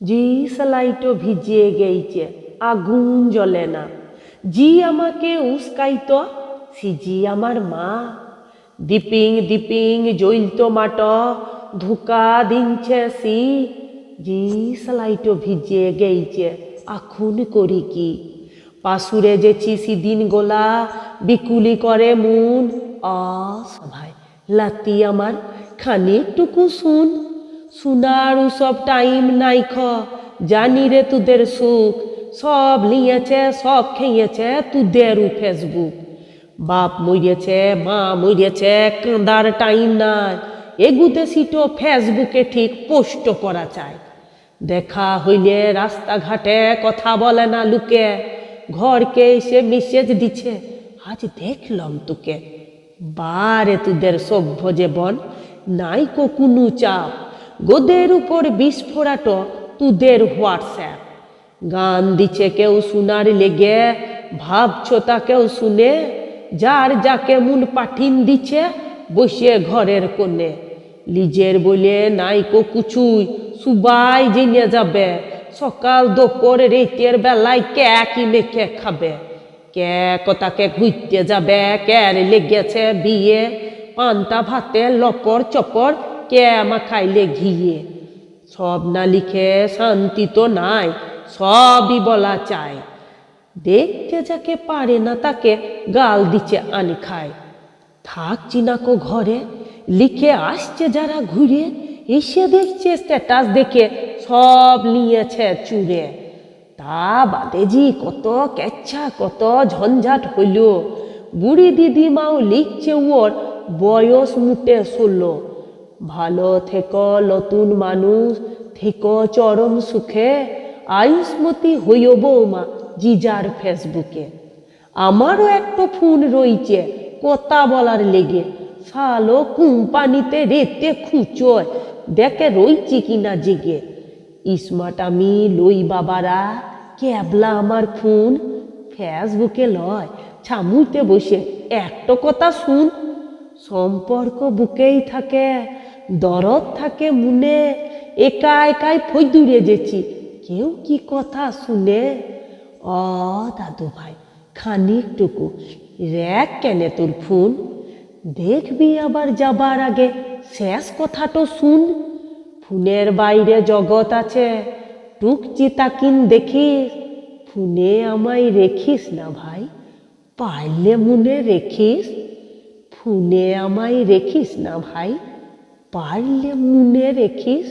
জি সেলাইটো ভিজিয়ে গেইছে আগুন জ্বলে না। জি আমাকে উস্কাইতো সিজি আমার মা। দিপিং দিপিং জইলতো মাট, ধোকা দিনছে সি। জি সেলাইটো ভিজিয়ে গেইছে আখুন করি কি? পাশুরে যেছি সিদিন গোলা, বিকুলি করে মুন। অ সভাই লাতি আমার, খানিকটুকু শুন। শোনার সব টাইম নাই খ। জানি রে তোদের সুখ, সব লিয়েছে, সব খেয়েছে তোদেরও ফেসবুক। বাপ মরিয়েছে, মা মরিয়েছে, কাঁদার টাইম নাই। এগুতে সিটো ফেসবুকে ঠিক পোস্ট করা চায় দেখা হইলে রাস্তাঘাটে কথা বলে না লুকে। ঘরকে এসে মেসেজ দিচ্ছে আজ দেখলাম তোকে। বারে তোদের সভ্য জীবন, নাই কো কোনো চাপ। গোদের উপর বিস্ফোরাট তুদের হোয়াটসঅ্যাপ গান দিচ্ছে কেউ শোনার লেগে, ভাবছ তা কেউ শুনে? যার যাকে মন পাঠিন দিচ্ছে বসে ঘরের কোণে। লিজের বলে, নাই কো কুচুই, সুবাই জেনে যাবে। সকাল দুপুর রেতের বেলায় কে কি মেখে খাবে? কে কথাকে ঘুরতে যাবে? কে লেগেছে বিয়ে? পান্তা ভাতে লপর চপর কে আমা খাইলে ঘিয়ে? সব না লিখে শান্তি তো নাই, সবই বলা চায় দেখতে যাকে পারে না তাকে গাল দিচ্ছে আনি খায় থাকছি না কো ঘরে, লিখে আসছে যারা ঘুরে, এসে দেখছে স্ট্যাটাস দেখে সব নিয়েছে চুরে। তা বাদে জি কত কেচ্ছা, কত ঝঞ্ঝাট হইল। বুড়ি দিদিমাও লিখছে ওর বয়স মুটে ষোলো। ভালো থেকো নতুন মানুষ, থেকো চরম সুখে। আয়ুষ্মতি হইও বৌমা, জিজার ফেসবুকে। আমারও একটা ফোন রইছে, কথা বলার লেগে। শালো কোম্পানিতে রেতে খুচোয়, দেখে রইছি কিনা জেগে। স্মার্ট আমি লই বাবারা ক্যাবলা আমার ফোন। ফেসবুকে লয়, ছামুতে বসে, একটা কথা শুন। সম্পর্ক বুকেই থাকে দরদ থাকে মনে, একা একাই ফই দূরে যেছি। কেউ কি কথা শুনে? অ, দাদু ভাই, খানিকটুকু। র্যাক কেনে তোর ফোন। দেখবি আবার যাবার আগে, শেষ কথাটো শুন। ফোনের বাইরে জগৎ আছে টুকচি তাকিন দেখিস। ফোনে আমায় রেখিস না ভাই পারলে মনে রেখিস। ফোনে আমায় রেখিস না ভাই পারলে মনে রেখিস